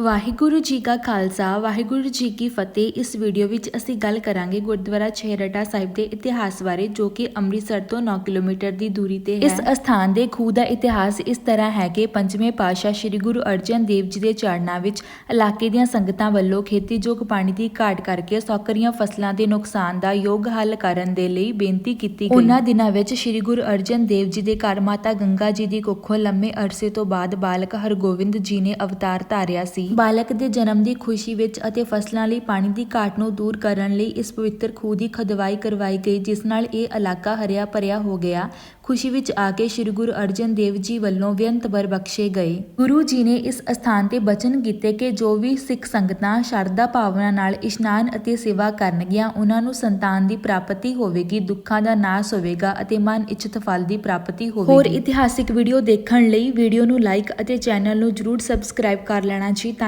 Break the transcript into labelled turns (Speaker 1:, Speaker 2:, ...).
Speaker 1: ਵਾਹਿਗੁਰੂ ਜੀ ਕਾ ਖਾਲਸਾ, ਵਾਹਿਗੁਰੂ ਜੀ ਕੀ ਫਤਿਹ। ਇਸ ਵੀਡੀਓ ਵਿੱਚ ਅਸੀਂ ਗੱਲ ਕਰਾਂਗੇ ਗੁਰਦੁਆਰਾ ਛੇਹਰਟਾ ਸਾਹਿਬ ਦੇ ਇਤਿਹਾਸ ਬਾਰੇ, ਜੋ ਕਿ ਅੰਮ੍ਰਿਤਸਰ ਤੋਂ 9 ਕਿਲੋਮੀਟਰ ਦੀ ਦੂਰੀ ਤੇ ਹੈ। ਇਸ ਅਸਥਾਨ ਦੇ ਖੂਹ ਦਾ ਇਤਿਹਾਸ ਇਸ ਤਰ੍ਹਾਂ ਹੈ ਕਿ ਪੰਜਵੇਂ ਪਾਤਸ਼ਾਹ ਸ੍ਰੀ ਗੁਰੂ ਅਰਜਨ ਦੇਵ ਜੀ ਦੇ ਚਰਨਾਂ ਵਿੱਚ ਇਲਾਕੇ ਦੀਆਂ ਸੰਗਤਾਂ ਵੱਲੋਂ ਖੇਤੀਯੋਗ ਪਾਣੀ ਦੀ ਘਾਟ ਕਰਕੇ ਸੌਕਰੀਆਂ ਫਸਲਾਂ ਦੇ ਨੁਕਸਾਨ ਦਾ ਯੋਗ ਹੱਲ ਕਰਨ ਦੇ ਲਈ ਬੇਨਤੀ ਕੀਤੀ ਗਈ। ਉਹਨਾਂ ਦਿਨਾਂ ਵਿੱਚ ਸ੍ਰੀ ਗੁਰੂ ਅਰਜਨ ਦੇਵ ਜੀ ਦੇ ਘਰ ਮਾਤਾ ਗੰਗਾ ਜੀ ਦੀ ਕੁੱਖੋਂ ਲੰਮੇ ਅਰਸੇ ਤੋਂ ਬਾਅਦ ਬਾਲਕ ਹਰਗੋਬਿੰਦ ਜੀ ਨੇ ਅਵਤਾਰ ਧਾਰਿਆ ਸੀ। ਬਾਲਕ ਦੇ ਜਨਮ ਦੀ ਖੁਸ਼ੀ ਵਿੱਚ ਅਤੇ ਫਸਲਾਂ ਲਈ ਪਾਣੀ ਦੀ ਘਾਟ ਨੂੰ ਦੂਰ ਕਰਨ ਲਈ ਇਸ ਪਵਿੱਤਰ ਖੂਹ ਦੀ ਖਦਵਾਈ ਕਰਵਾਈ ਗਈ, ਜਿਸ ਨਾਲ ਇਹ ਇਲਾਕਾ ਹਰਿਆ ਭਰਿਆ ਹੋ ਗਿਆ। ਖੁਸ਼ੀ ਵਿੱਚ ਆ ਕੇ ਸ੍ਰੀ ਗੁਰੂ ਅਰਜਨ ਦੇਵ ਜੀ ਵੱਲੋਂ ਬੇਅੰਤ ਵਰ ਬਖਸ਼ੇ ਗਏ। ਗੁਰੂ ਜੀ ਨੇ ਇਸ ਅਸਥਾਨ ਤੇ ਬਚਨ ਕੀਤੇ ਕਿ ਜੋ ਵੀ ਸਿੱਖ ਸੰਗਤਾਂ ਸ਼ਰਧਾ ਭਾਵਨਾ ਨਾਲ ਇਸ਼ਨਾਨ ਅਤੇ ਸੇਵਾ ਕਰਨਗੀਆਂ, ਉਹਨਾਂ ਨੂੰ ਸੰਤਾਨ ਦੀ ਪ੍ਰਾਪਤੀ ਹੋਵੇਗੀ, ਦੁੱਖਾਂ ਦਾ ਨਾਸ਼ ਹੋਵੇਗਾ ਅਤੇ ਮਨ ਇੱਛਤ ਫਲ ਦੀ ਪ੍ਰਾਪਤੀ ਹੋਵੇਗੀ। ਹੋਰ ਇਤਿਹਾਸਿਕ ਵੀਡੀਓ ਦੇਖਣ ਲਈ ਵੀਡੀਓ ਨੂੰ ਲਾਈਕ ਅਤੇ ਚੈਨਲ ਨੂੰ ਜਰੂਰ ਸਬਸਕ੍ਰਾਈਬ ਕਰ ਲੈਣਾ ਜੀ।